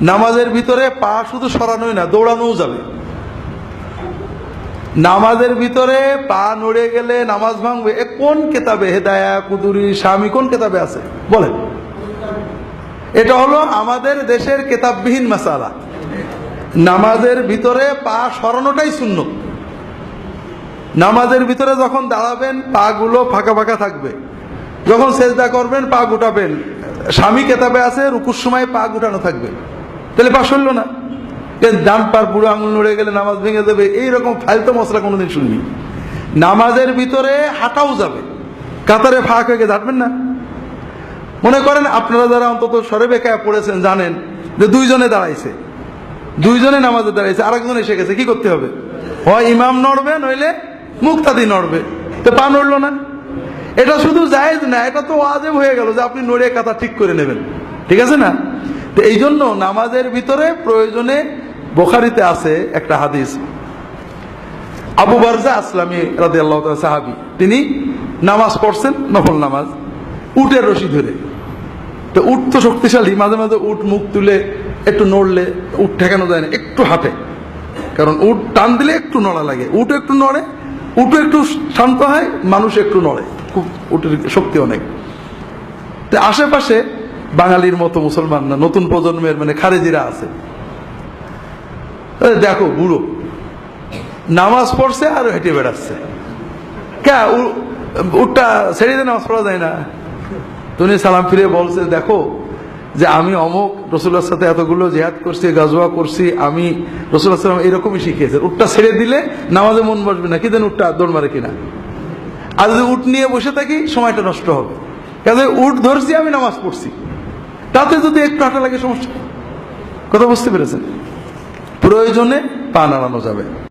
নামাজের ভিতরে পা শুধু সরানোই না, দৌড়ানোও যাবে। নামাজের ভিতরে পা নড়ে গেলে নামাজ ভাঙবে। এ কোন কেতাবে? হেদায়া, কুদুরি, স্বামী কোন কেতাবে আছে? বলেন। এটা হলো আমাদের দেশের কেতাববিহীন মাসালা। নামাজের ভিতরে পা সরানোটাই শূন্য নামাজের ভিতরে যখন দাঁড়াবেন পা গুলো ফাঁকা ফাঁকা থাকবে। যখন সেজদা করবেন, পা গুটাবেন। স্বামী কেতাবে আছে, রুকুর সময় পা গুটানো থাকবে। তাহলে পা সরল না। ডান পার বুড়ো আঙুল নড়ে গেলে নামাজ ভেঙে দেবে? এইরকম ফালতু মশলা কোনোদিন শুনবি নামাজের ভিতরে হাঁটাও যাবে। কাতারে ফাঁক হয়ে গিয়ে হাঁটবেন না। মনে করেন আপনারা যারা অন্তত সরে বেকায় পড়েছেন জানেন যে দুইজনে দাঁড়াইছে। দুইজনে নামাজে দাঁড়াইছে, আরেকজন এসে গেছে, কি করতে হবে? হয় ইমাম নড়বে, নইলে মুক্তাদি নড়বে। তো পা নড়লো না। এটা শুধু জায়েজ না, এটা তো ওয়াজেব হয়ে গেল যে আপনি নড়ে কাতা ঠিক করে নেবেন। ঠিক আছে না? তো এই জন্য নামাজের ভিতরে প্রয়োজনে বোখারিতে আছে একটা হাদিস। আবু বারজা আসলামী রাদে আল্লাহ সাহাবি, তিনি নামাজ পড়ছেন, নফল নামাজ, উটের রশি ধরে। তো উট তো শক্তিশালী, মাঝে মাঝে উট মুখ তুলে একটু নড়লে উট ঠেকানো যায় না, একটু হাঁটে। কারণ উট টান দিলে একটু নড়া লাগে উট একটু নড়ে, উটও একটু শান্ত হয়, মানুষ একটু নড়ে, খুব উটের শক্তি অনেক। তো আশেপাশে বাঙালির মতো মুসলমান না, নতুন প্রজন্মের মানে খারেজিরা আছে। দেখো, বুড়ো। নামাজ পড়ছে আর হেঁটে বেড়াচ্ছে। কে উটটা ছেড়ে দিয়ে নামাজ পড়া যায় না? তুমি সালাম ফিরে বলছে, দেখো, যে আমি অমুক রসুল্লার সাথে এতগুলো জেহাদ করছি গাজোয়া করছি, আমি রসুল্লাহ সাল্লাম এরকমই শিখিয়েছে। উটটা ছেড়ে দিলে নামাজে মন বসবে না, কি দেন উটটা দৌড় মারে কিনা। আর যদি উট নিয়ে বসে থাকি, সময়টা নষ্ট হবে। কাজে উট ধরছি, আমি নামাজ পড়ছি। তাতে যদি একটু হাঁটা লাগে সমস্যা কথা বুঝতে পেরেছেন? প্রয়োজনে পা নাড়ানো যাবে।